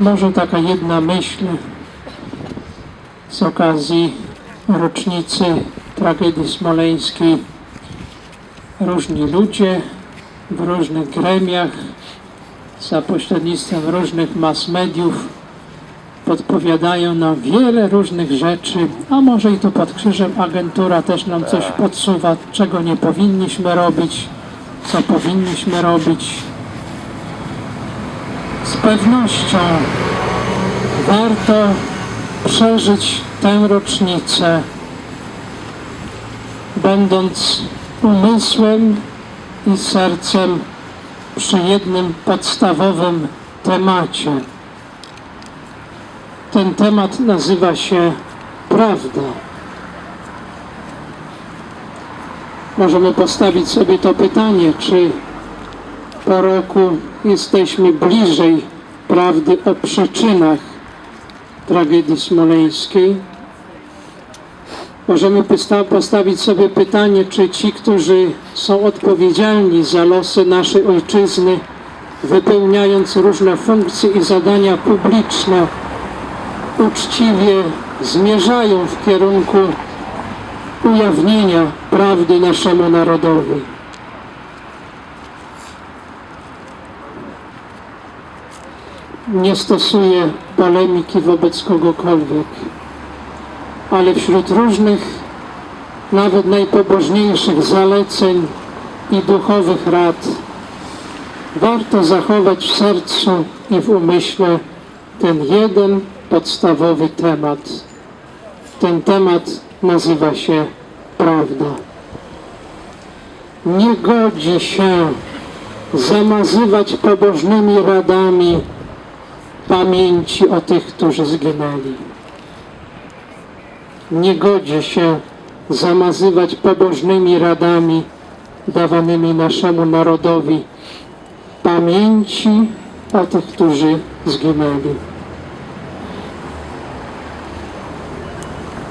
Może taka jedna myśl z okazji rocznicy tragedii smoleńskiej. Różni ludzie w różnych gremiach za pośrednictwem różnych mass mediów podpowiadają nam wiele różnych rzeczy, a może i tu pod krzyżem agentura też nam coś podsuwa, czego nie powinniśmy robić, co powinniśmy robić. Pewnością warto przeżyć tę rocznicę, będąc umysłem i sercem przy jednym podstawowym temacie. Ten temat nazywa się prawda. Możemy postawić sobie to pytanie, czy po roku jesteśmy bliżej prawdy o przyczynach tragedii smoleńskiej. Możemy postawić sobie pytanie, czy ci, którzy są odpowiedzialni za losy naszej ojczyzny, wypełniając różne funkcje i zadania publiczne, uczciwie zmierzają w kierunku ujawnienia prawdy naszemu narodowi. Nie stosuję polemiki wobec kogokolwiek, ale wśród różnych, nawet najpobożniejszych zaleceń i duchowych rad, warto zachować w sercu i w umyśle ten jeden podstawowy temat. Ten temat nazywa się prawda. Nie godzi się zamazywać pobożnymi radami pamięci o tych, którzy zginęli. Nie godzi się zamazywać pobożnymi radami dawanymi naszemu narodowi pamięci o tych, którzy zginęli.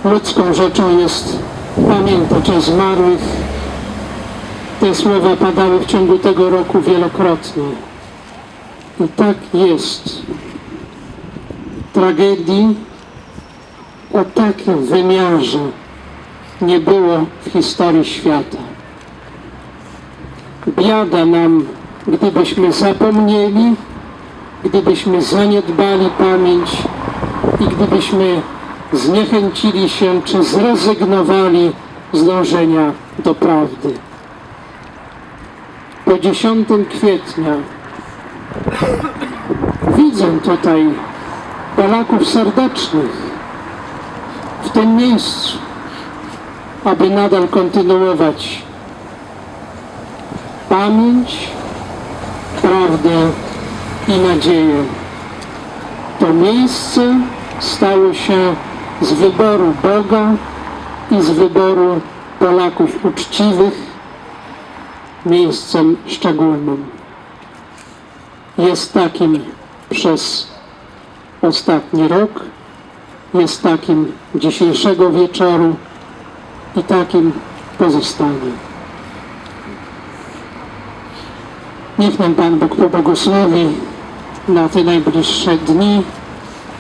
Ludzką rzeczą jest pamiętać o zmarłych. Te słowa padały w ciągu tego roku wielokrotnie. I tak jest. Tragedii o takim wymiarze nie było w historii świata. Biada nam, gdybyśmy zapomnieli, gdybyśmy zaniedbali pamięć i gdybyśmy zniechęcili się czy zrezygnowali z dążenia do prawdy. Po 10 kwietnia widzę tutaj Polaków serdecznych w tym miejscu, aby nadal kontynuować pamięć, prawdę i nadzieję. To miejsce stało się z wyboru Boga i z wyboru Polaków uczciwych miejscem szczególnym. Jest takim przez ostatni rok, jest takim dzisiejszego wieczoru i takim pozostanie. Niech nam Pan Bóg pobłogosławi na te najbliższe dni